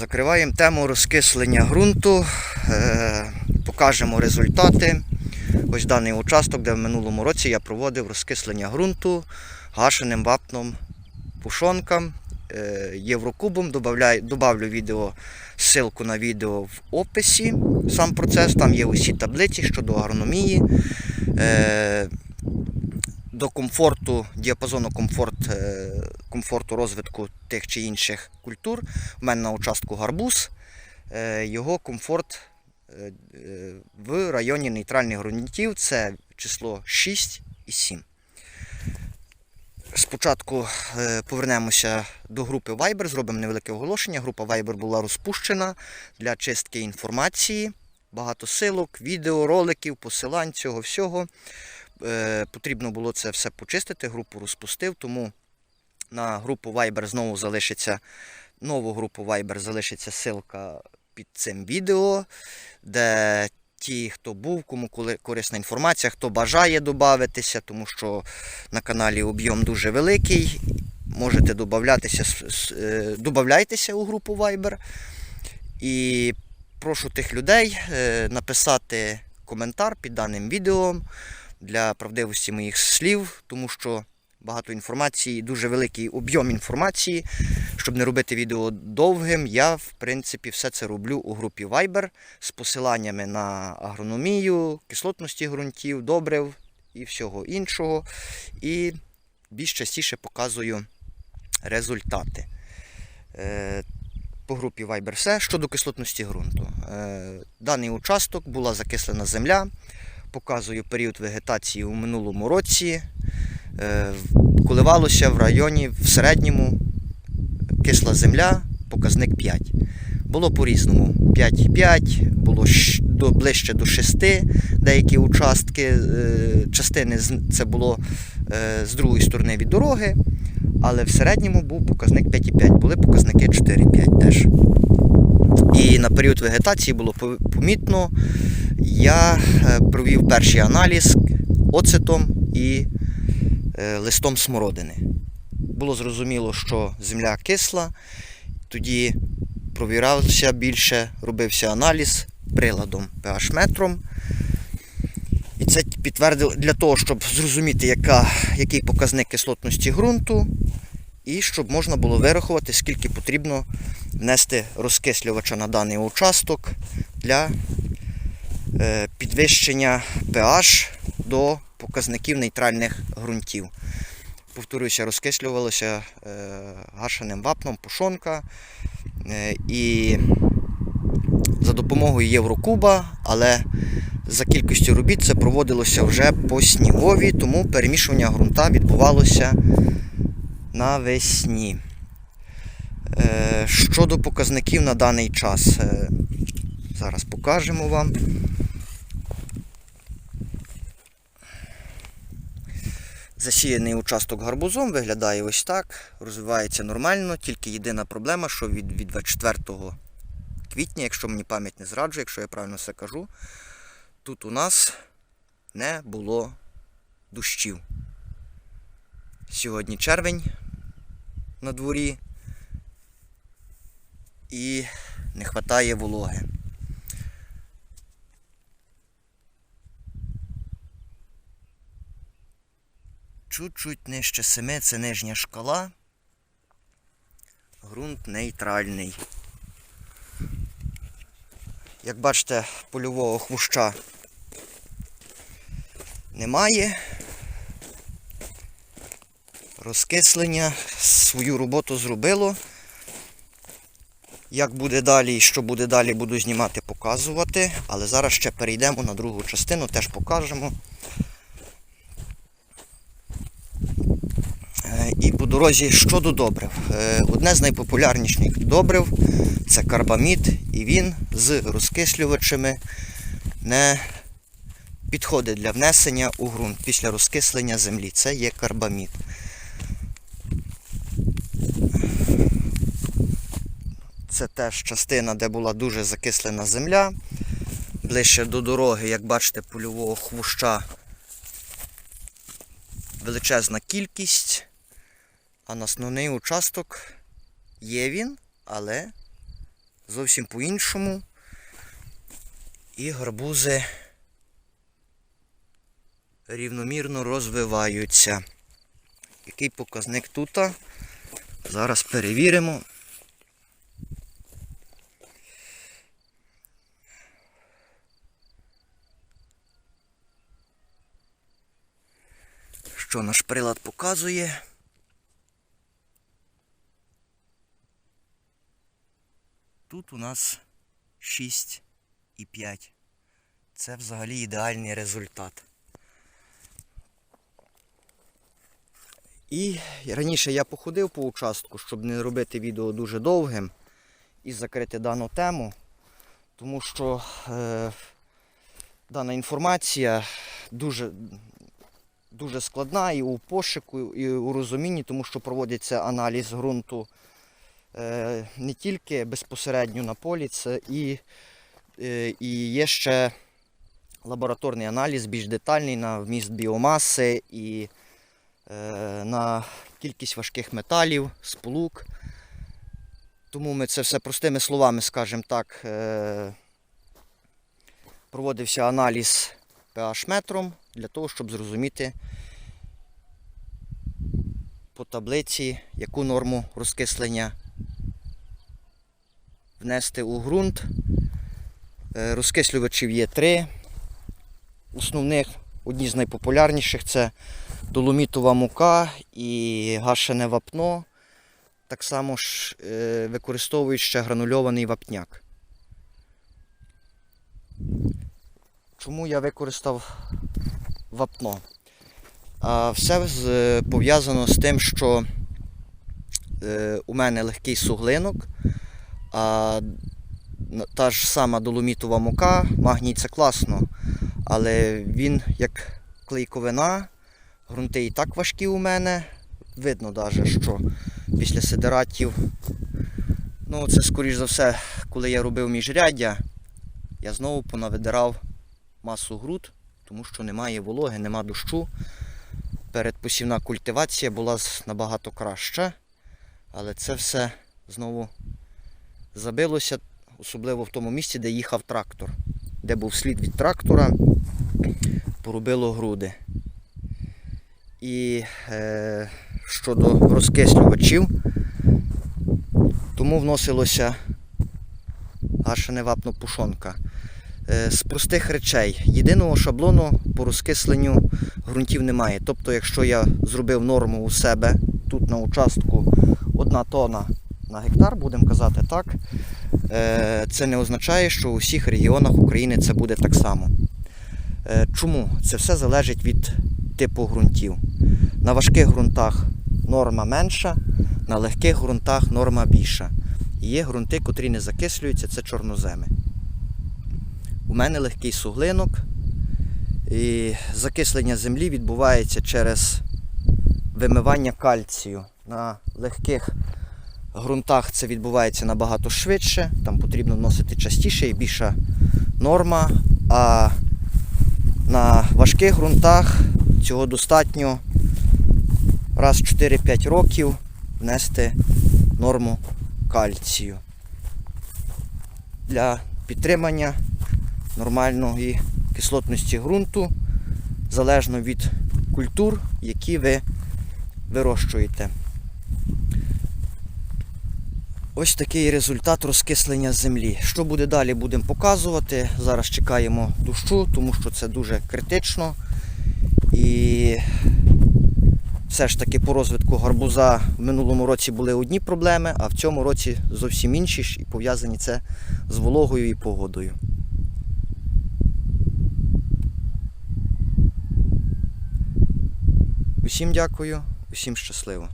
Закриваємо тему розкислення ґрунту, е, покажемо результати. Ось даний участок, де в минулому році я проводив розкислення ґрунту гашеним вапном пушонкам, е, єврокубом. Добавлю відео, ссылку на відео в описі. Сам процес, там є усі таблиці щодо агрономії. До комфорту, діапазону комфорт, е, комфорту розвитку тих чи інших культур. У мене на участку гарбуз. Е, Його комфорт е, в районі нейтральних ґрунтів це число 6 і 7. Спочатку повернемося до групи Viber, зробимо невелике оголошення. Група Viber була розпущена для чистки інформації. Багато силок, відео, роликів, посилань цього всього. Е, Потрібно було це все почистити, групу розпустив, тому на групу Viber знову залишиться нову групу Viber залишиться ссылка під цим відео, де ті, хто був, кому корисна інформація, хто бажає додатися, тому що на каналі об'єм дуже великий. Можете додатися, додавайтеся у групу Viber. І прошу тих людей е, написати коментар під даним відео для правдивості моїх слів, тому що багато інформації, дуже великий об'єм інформації. Щоб не робити відео довгим, я в принципі все це роблю у групі Viber з посиланнями на агрономію, кислотності ґрунтів, добрив і всього іншого. І більш частіше показую результати. Е, По групі Viber все щодо кислотності ґрунту. Е, Даний участок була закислена земля. Показую період вегетації у минулому році. Е, Коливалося в районі в середньому кисла земля, показник 5. Було по-різному. 5,5, було ближче до 6 деякі участки. е, Частини це було е, з другої сторони від дороги, але в середньому був показник 5,5. Були показники 4,5 теж. І на період вегетації було помітно, я е, провів перший аналіз оцетом і е, листом смородини. Було зрозуміло, що земля кисла, тоді провірався більше, робився аналіз приладом pH-метром. І це підтвердило для того, щоб зрозуміти, яка, який показник кислотності ґрунту, і щоб можна було вирахувати, скільки потрібно внести розкислювача на даний участок для е, підвищення pH до показників нейтральних ґрунтів. Повторюся, розкислювалося е, гашеним вапном пушонка е, і за допомогою Єврокуба, але за кількістю робіт це проводилося вже по снігові, тому перемішування ґрунта відбувалося навесні. Е, Щодо показників на даний час, е, зараз покажемо вам. Засіяний участок гарбузом виглядає ось так, розвивається нормально, тільки єдина проблема, що від, від 24 квітня, якщо мені пам'ять не зраджує, якщо я правильно все кажу, тут у нас не було дощів. Сьогодні червень на дворі і не вистачає вологи. Чуть-чуть нижче 7 це нижня шкала. Грунт нейтральний. Як бачите, польового хвоща немає. Розкислення свою роботу зробило. Як буде далі і що буде далі, буду знімати, показувати. Але зараз ще перейдемо на другу частину, теж покажемо. Е, І по дорозі щодо добрив. Е, Одне з найпопулярніших добрив це карбамід, і він з розкислювачами не підходить для внесення у ґрунт після розкислення землі. Це є карбамід. Це теж частина, де була дуже закислена земля. Ближче до дороги, як бачите, польового хвоща величезна кількість. А на основний участок є він, але зовсім по-іншому. І гарбузи рівномірно розвиваються. Який показник тут? Зараз перевіримо. Що наш прилад показує? Тут у нас 6,5. Це взагалі ідеальний результат. І раніше я походив по участку, щоб не робити відео дуже довгим і закрити дану тему, тому що е, дана інформація дуже, дуже складна і у пошуку, і у розумінні, тому що проводиться аналіз ґрунту е, не тільки безпосередньо на полі, це і, е, і є ще лабораторний аналіз більш детальний на вміст біомаси і е, на кількість важких металів, сполук. Тому ми це все простими словами, скажімо так, проводився аналіз pH-метром для того, щоб зрозуміти по таблиці, яку норму розкислення внести у ґрунт. Е, Розкислювачів є три основних. Одні з найпопулярніших це доломітова мука і гашене вапно. Так само ж е, використовують ще гранульований вапняк. Чому я використав вапно? А все з- пов'язано з тим, що е, у мене легкий суглинок, а та ж сама доломітова мука, магній це класно, але він як клейковина, ґрунти і так важкі у мене. Видно навіть, що після сидератів, ну це скоріш за все, коли я робив міжряддя, я знову понавидирав масу груд, тому що немає вологи, нема дощу. Передпосівна культивація була набагато краща, але це все знову забилося, особливо в тому місці, де їхав трактор, де був слід від трактора, порубило груди. І е, щодо розкислювачів, тому вносилося гашене вапно пушонка. Е, З простих речей. Єдиного шаблону по розкисленню ґрунтів немає. Тобто, якщо я зробив норму у себе тут на участку 1 тонна на гектар, будемо казати так, е, це не означає, що у всіх регіонах України це буде так само. Е, Чому? Це все залежить від типу ґрунтів. На важких ґрунтах норма менша, на легких ґрунтах норма більша. Є ґрунти, котрі не закислюються, це чорноземи. У мене легкий суглинок, і закислення землі відбувається через вимивання кальцію. На легких ґрунтах це відбувається набагато швидше, там потрібно вносити частіше і більша норма. А на важких ґрунтах цього достатньо раз в 4-5 років внести норму кальцію для підтримання нормальної кислотності ґрунту залежно від культур, які ви вирощуєте. Ось такий результат розкислення землі. Що буде далі, будемо показувати. Зараз чекаємо дощу, тому що це дуже критично. І все ж таки по розвитку гарбуза в минулому році були одні проблеми, а в цьому році зовсім інші і пов'язані це з вологою і погодою. Усім дякую, усім щасливо.